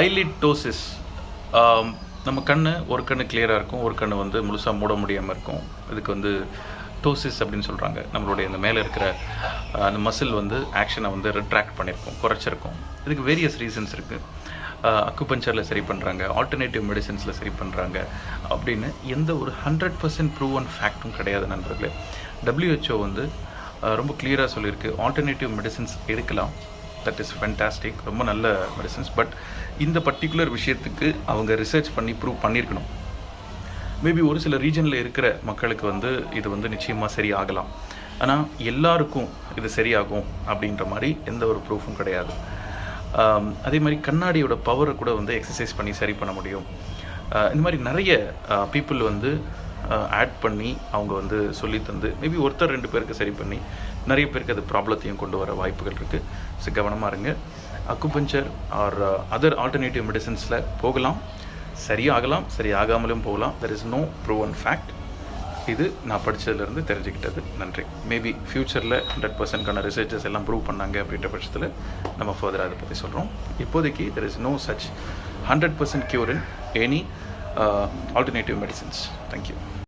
ஐலிட்டோசிஸ் நம்ம கண் ஒரு கண்ணு கிளியராக இருக்கும் ஒரு கண்ணு வந்து முழுசாக மூட முடியாமல் இருக்கும். இதுக்கு வந்து டோசிஸ் அப்படின்னு சொல்கிறாங்க நம்மளுடைய இந்த மேலே இருக்கிற அந்த மசில் வந்து ஆக்ஷனை வந்து ரிட்ராக்ட் பண்ணியிருக்கோம் குறைச்சிருக்கும். இதுக்கு வேரியஸ் ரீசன்ஸ் இருக்குது அக்குபஞ்சரில் சரி பண்ணுறாங்க ஆல்டர்னேட்டிவ் மெடிசன்ஸில் சரி பண்ணுறாங்க அப்படின்னு எந்த ஒரு ஹண்ட்ரட் பர்சன்ட் ப்ரூவன் ஃபேக்ட்டும் கிடையாது நண்பர்களே. டபிள்யூஹெச்ஓ வந்து ரொம்ப கிளியராக சொல்லியிருக்கு. ஆல்டர்னேட்டிவ் மெடிசின்ஸ் எடுக்கலாம். தட் இஸ் ஃபென்டாஸ்டிக் ரொம்ப நல்ல மெடிசன்ஸ் பட் இந்த பர்டிகுலர் விஷயத்துக்கு அவங்க ரிசர்ச் பண்ணி ப்ரூவ் பண்ணியிருக்கணும் மேபி ஒரு சில ரீஜனில் இருக்கிற மக்களுக்கு வந்து இது வந்து நிச்சயமாக சரியாகலாம். ஆனால் எல்லாருக்கும் இது சரியாகும் அப்படின்ற மாதிரி எந்த ஒரு ப்ரூஃபும் கிடையாது. அதே மாதிரி கண்ணாடியோட பவரை கூட வந்து எக்ஸசைஸ் பண்ணி சரி பண்ண முடியும். இந்த மாதிரி நிறைய பீப்புள் வந்து ஆட் பண்ணி அவங்க வந்து சொல்லி தந்து மேபி ஒருத்தர் ரெண்டு பேருக்கு சரி பண்ணி நிறைய பேருக்கு அது ப்ராப்ளத்தையும் கொண்டு வர வாய்ப்புகள் இருக்குது ஸோ கவனமாக இருங்க. அக்குபஞ்சர் ஆர் அதர் ஆல்டர்னேட்டிவ் மெடிசன்ஸில் போகலாம். சரியாகலாம் சரியாகாமலும் போகலாம். There is no proven fact இது நான் படித்ததுலேருந்து தெரிஞ்சுக்கிட்டது. நன்றி. மேபி ஃப்யூச்சரில் ஹண்ட்ரட் பர்சன்ட்கான ரிசர்ச்சஸ் எல்லாம் ப்ரூவ் பண்ணாங்க அப்படின்ற பட்சத்தில் நம்ம ஃபர்தர் அதை பற்றி சொல்கிறோம் இப்போதைக்கு there is no such hundred percent cure in any alternative medicines thank you